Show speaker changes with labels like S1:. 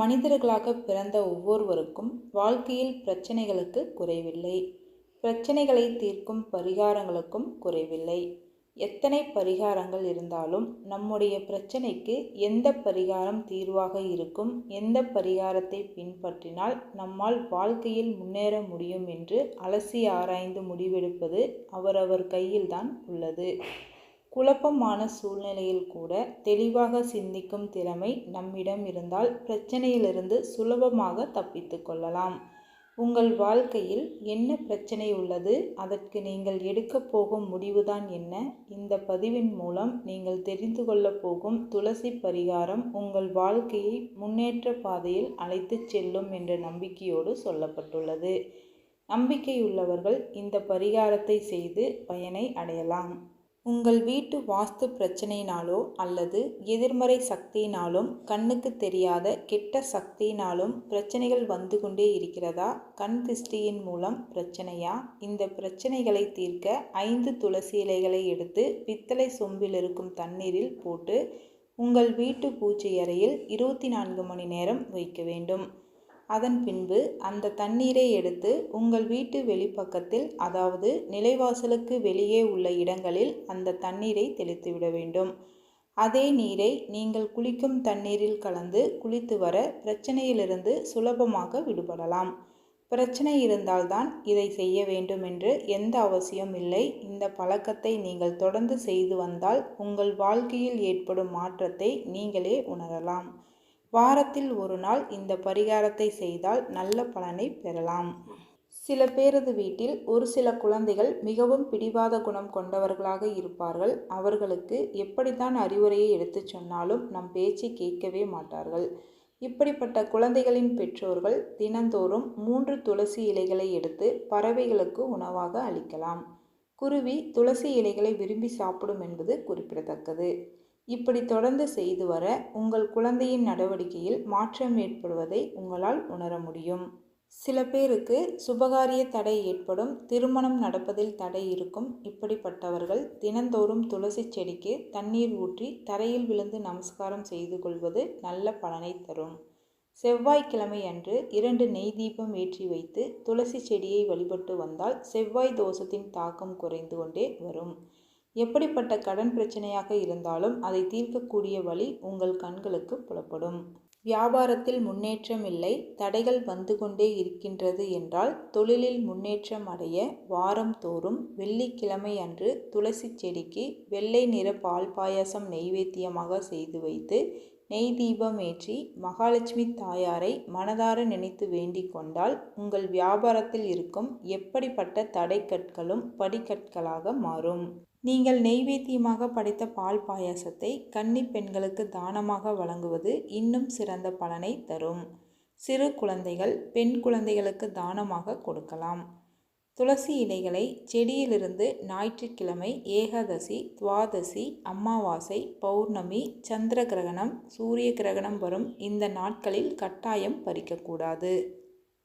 S1: மனிதர்களாக பிறந்த ஒவ்வொருவருக்கும் வாழ்க்கையில் பிரச்சனைகளுக்கு குறைவில்லை. பிரச்சனைகளை தீர்க்கும் பரிகாரங்களுக்கும் குறைவில்லை. எத்தனை பரிகாரங்கள் இருந்தாலும் நம்முடைய பிரச்சனைக்கு எந்த பரிகாரம் தீர்வாக இருக்கும் எந்த பரிகாரத்தை பின்பற்றினால் நம்மால் வாழ்க்கையில் முன்னேற முடியும் என்று அலசி ஆராய்ந்து முடிவெடுப்பது அவரவர் கையில்தான் உள்ளது. குழப்பமான சூழ்நிலையில் கூட தெளிவாக சிந்திக்கும் திறமை நம்மிடம் இருந்தால் பிரச்சனையிலிருந்து சுலபமாக தப்பித்து கொள்ளலாம். உங்கள் வாழ்க்கையில் என்ன பிரச்சனை உள்ளது? அதற்கு நீங்கள் எடுக்கப் போகும் முடிவுதான் என்ன? இந்த பதிவின் மூலம் நீங்கள் தெரிந்து கொள்ளப் போகும் துளசி பரிகாரம் உங்கள் வாழ்க்கையை முன்னேற்ற பாதையில் அழைத்துச் செல்லும் என்ற நம்பிக்கையோடு சொல்லப்பட்டுள்ளது. நம்பிக்கையுள்ளவர்கள் இந்த பரிகாரத்தை செய்து பயனை அடையலாம். உங்கள் வீட்டு வாஸ்து பிரச்சனையினாலோ அல்லது எதிர்மறை சக்தியினாலும் கண்ணுக்கு தெரியாத கெட்ட சக்தியினாலும் பிரச்சனைகள் வந்து கொண்டே இருக்கிறதா? கண் திருஷ்டியின் மூலம் பிரச்சனையா? இந்த பிரச்சனைகளை தீர்க்க ஐந்து துளசி இலைகளை எடுத்து பித்தளை சொம்பில் இருக்கும் தண்ணீரில் போட்டு உங்கள் வீட்டு பூஜை அறையில் இருபத்தி நான்கு மணி நேரம் வைக்க வேண்டும். அதன் பின்பு அந்த தண்ணீரை எடுத்து உங்கள் வீட்டு வெளிப்பக்கத்தில் அதாவது நிலைவாசலுக்கு வெளியே உள்ள இடங்களில் அந்த தண்ணீரை தெளித்துவிட வேண்டும். அதே நீரை நீங்கள் குளிக்கும் தண்ணீரில் கலந்து குளித்து வர பிரச்சனையிலிருந்து சுலபமாக விடுபடலாம். பிரச்சனை இருந்தால்தான் இதை செய்ய வேண்டும் என்று எந்த அவசியம் இல்லை. இந்த பழக்கத்தை நீங்கள் தொடர்ந்து செய்து வந்தால் உங்கள் வாழ்க்கையில் ஏற்படும் மாற்றத்தை நீங்களே உணரலாம். வாரத்தில் ஒரு நாள் இந்த பரிகாரத்தை செய்தால் நல்ல பலனை பெறலாம். சில பேரது வீட்டில் ஒரு சில குழந்தைகள் மிகவும் பிடிவாத குணம் கொண்டவர்களாக இருப்பார்கள். அவர்களுக்கு எப்படித்தான் அறிவுரையை எடுத்துச் சொன்னாலும் நம் பேச்சை கேட்கவே மாட்டார்கள். இப்படிப்பட்ட குழந்தைகளின் பெற்றோர்கள் தினந்தோறும் மூன்று துளசி இலைகளை எடுத்து பறவைகளுக்கு உணவாக அளிக்கலாம். குருவி துளசி இலைகளை விரும்பி சாப்பிடும் என்பது குறிப்பிடத்தக்கது. இப்படி தொடர்ந்து செய்து வர உங்கள் குழந்தையின் நடவடிக்கையில் மாற்றம் ஏற்படுவதை உங்களால் உணர முடியும். சில பேருக்கு சுபகாரிய தடை ஏற்படும் திருமணம் நடப்பதில் தடை இருக்கும் இப்படிப்பட்டவர்கள் தினந்தோறும் துளசி செடிக்கு தண்ணீர் ஊற்றி தரையில் விழுந்து நமஸ்காரம் செய்து கொள்வது நல்ல பலனை தரும். செவ்வாய்க்கிழமை அன்று இரண்டு நெய் தீபம் ஏற்றி வைத்து துளசி செடியை வழிபட்டு வந்தால் செவ்வாய் தோஷத்தின் தாக்கம் குறைந்து கொண்டே வரும். எப்படிப்பட்ட கடன் பிரச்சனையாக இருந்தாலும் அதை தீர்க்கக்கூடிய வழி உங்கள் கண்களுக்கு புலப்படும். வியாபாரத்தில் முன்னேற்றம் இல்லை தடைகள் வந்து கொண்டே இருக்கின்றது என்றால் தொழிலில் முன்னேற்றம் அடைய வாரம் தோறும் வெள்ளிக்கிழமை அன்று துளசி செடிக்கு வெள்ளை நிற பால் பாயாசம் நெய்வேத்தியமாக செய்து வைத்து நெய் தீபம் ஏற்றி மகாலட்சுமி தாயாரை மனதார நினைத்து வேண்டிக் கொண்டால் உங்கள் வியாபாரத்தில் இருக்கும் எப்படிப்பட்ட தடைக்கற்களும் படிக்கற்களாக மாறும். நீங்கள் நெய்வேத்தியமாக படைத்த பால் பாயாசத்தை கன்னி பெண்களுக்கு தானமாக வழங்குவது இன்னும் சிறந்த பலனை தரும். சிறு குழந்தைகள் பெண் குழந்தைகளுக்கு தானமாக கொடுக்கலாம். துளசி இலைகளை செடியிலிருந்து ஞாயிற்றுக்கிழமை ஏகாதசி துவாதசி அமாவாசை பௌர்ணமி சந்திர கிரகணம் சூரிய கிரகணம் வரும் இந்த நாட்களில் கட்டாயம் பறிக்கக்கூடாது.